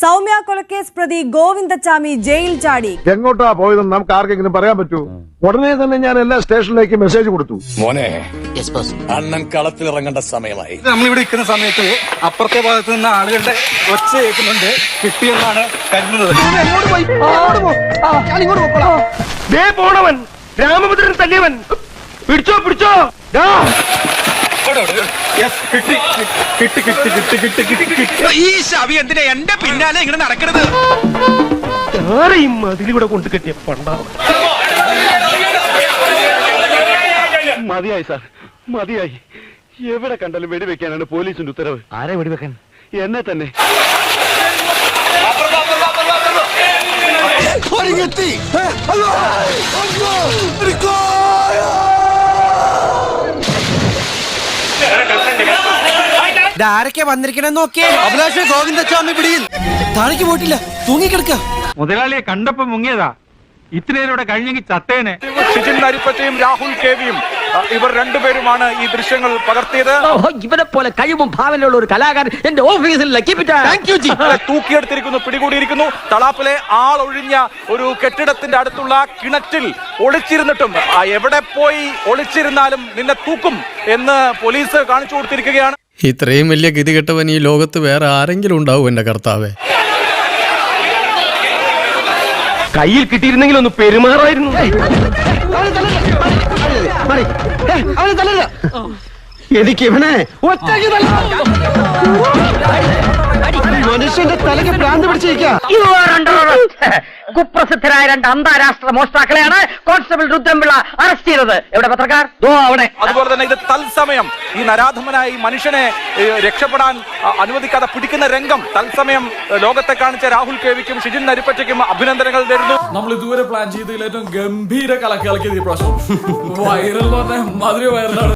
സൗമ്യ കൊലക്കേസ് പ്രതി ഗോവിന്ദച്ചാമി ജയിൽ ചാടി. എങ്ങോട്ടാ പോയതെന്ന് നമുക്ക് ആർക്കെങ്കിലും പറയാൻ പറ്റൂ? ഉടനെ തന്നെ ഞാൻ എല്ലാ സ്റ്റേഷനിലേക്ക് മെസ്സേജ് കൊടുത്തു. മോനെ അണ്ണൻ കളത്തിലിറങ്ങേണ്ട സമയമായി. നമ്മളിവിടെ ഇരിക്കുന്ന സമയത്ത് അപ്പുറത്തെ ഭാഗത്ത് നിന്ന് ആളുകളുടെ ഒച്ച കേൾക്കുന്നുണ്ട്. കിട്ടിയെന്നാണ് കരുതുന്നത്. ദേ പോണവൻ. രാമഭദ്രൻ തല്ലിയവൻ. പിടിച്ചോ പിടിച്ചോ. ഈ ശവി എന്തിനാ എന്റെ പിന്നാലെ ഇങ്ങനെ നടക്കരുത് ആരെയും അതിലൂടെ കൊണ്ട് കെട്ടിയ പണ്ടാവും മതിയായി സാർ മതിയായി എവിടെ കണ്ടാലും വെടിവെക്കാനാണ് പോലീസിന്റെ ഉത്തരവ് ആരെ വെടിവെക്കാൻ എന്നെ തന്നെ ആരൊക്കെ വന്നിരിക്കണെന്ന് നോക്കിയേ. അഭിലാഷ് ഗോവിന്ദസ്വാമി പിടിയിൽ. താഴേക്ക് പോയിട്ടില്ല. തൂങ്ങിക്കിടക്ക. മുതലാളിയെ കണ്ടപ്പോ മുങ്ങിയതാ. ഇത്രയിലൂടെ കഴിഞ്ഞെങ്കിൽ ചത്തേനെ. ഷിജിൻ നരിപ്പറ്റയും രാഹുൽ കേവിയും ഇവർ രണ്ടുപേരുമാണ് ഈ ദൃശ്യങ്ങൾ പകർത്തിയത്. ഇവരെ പോലെ കഴിവും ഭാവനയുള്ള ഒരു കലാകാരൻ എന്റെ ഓഫീസിൽ തൂക്കിയെടുത്തിരിക്കുന്നു പിടികൂടിയിരിക്കുന്നു. തളാപ്പിലെ ആളൊഴിഞ്ഞ ഒരു കെട്ടിടത്തിന്റെ അടുത്തുള്ള കിണറ്റിൽ ഒളിച്ചിരുന്നിട്ടും ആ, എവിടെ പോയി ഒളിച്ചിരുന്നാലും നിന്നെ തൂക്കും എന്ന് പോലീസ് കാണിച്ചു കൊടുത്തിരിക്കുകയാണ്. ഇത്രയും വലിയ ഗതികെട്ടവൻ ഈ ലോകത്ത് വേറെ ആരെങ്കിലും ഉണ്ടാവും എന്റെ കർത്താവേ. കയ്യിൽ കിട്ടിയിരുന്നെങ്കിൽ ഒന്ന് പെരുമാറായിരുന്നു. എനിക്ക് ഇവനെ മനുഷ്യന്റെ തലയ്ക്ക് ഭ്രാന്ത് പിടിച്ചിരിക്കുക കുപ്രസിദ്ധരായ രണ്ട് അന്താരാഷ്ട്ര മോഷ്ടാക്കളെയാണ് കോൺസ്റ്റബിൾ രുദ്രംപിള്ള അറസ്റ്റ് ചെയ്തത്. എവിടെ പത്രക്കാർ? ദോ അവിടെ. അതുപോലെ തന്നെ ഇത് തത്സമയം ഈ നരാധമനായ ഈ മനുഷ്യനെ രക്ഷപ്പെടാൻ അനുവദിക്കാതെ പിടിക്കുന്ന രംഗം തത്സമയം ലോകത്തെ കാണിച്ച രാഹുൽ കേവിക്കും ഷിജിൻ നരിപ്പറ്റയ്ക്കും അഭിനന്ദനങ്ങൾ നേരുന്നു. നമ്മൾ ഇതുവരെ പ്ലാൻ ചെയ്തതിൽ ഏറ്റവും ഗംഭീര കലക്കിളക്കിയത് ഈ പ്രാവശ്യം. വൈറൽ എന്ന് പറഞ്ഞാൽ മധുര വൈറലാണ്.